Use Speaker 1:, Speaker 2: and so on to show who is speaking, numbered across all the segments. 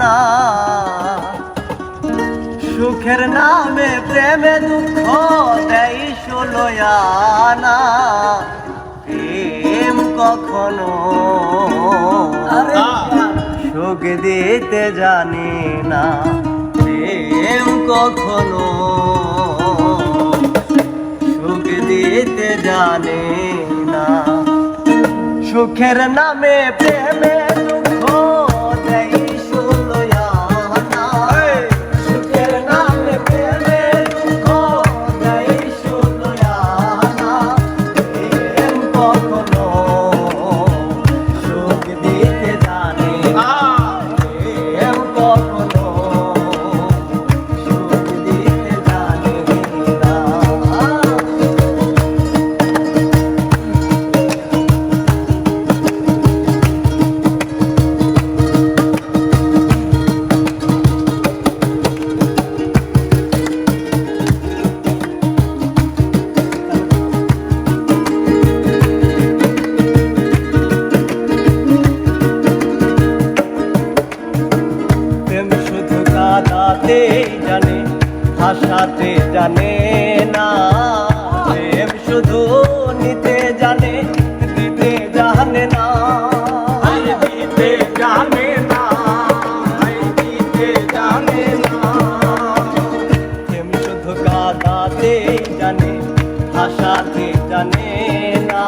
Speaker 1: না সুখের নামে প্রেমে দুঃখ দেই ষোলয়ানা প্রেম কখনো সুখ দিতে জানি না। প্রেম কখনো সুখ দিতে জানে না। সুখের নামে প্রেমে হাসাতে জানে না। প্রেম শুধু নিতে জানে দিতে জানে না। দিতে জানে না দিতে জানে না। প্রেম শুধু কাদাতে জানে হাসাতে জানে না।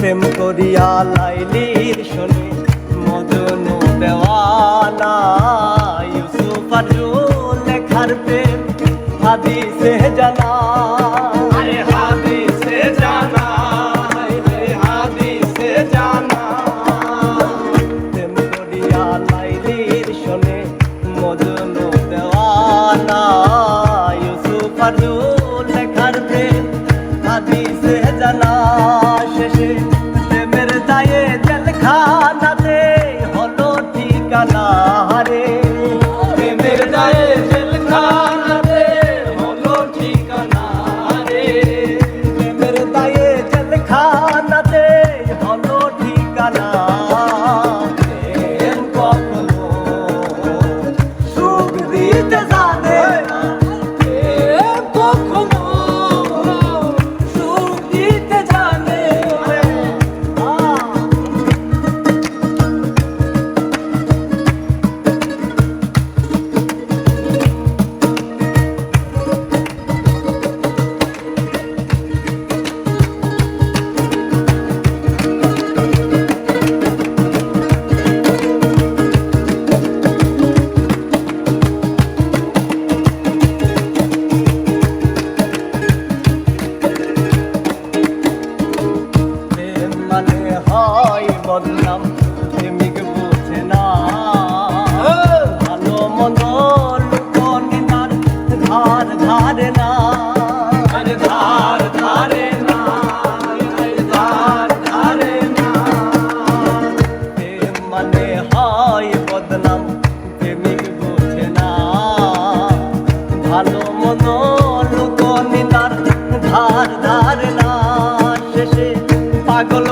Speaker 1: প্রেম করিয়া লাইলির শোনে মদন দেওয়ানা ইউসুফ আর লেখার প্রেম হাদিসে জানা মদন দেওয়ানা ইউসুফ আর হয় বদনাম প্রেমিক বোঝে না। ভালো মন লোক লুকনিনার ধার ধার না শেষে পাগল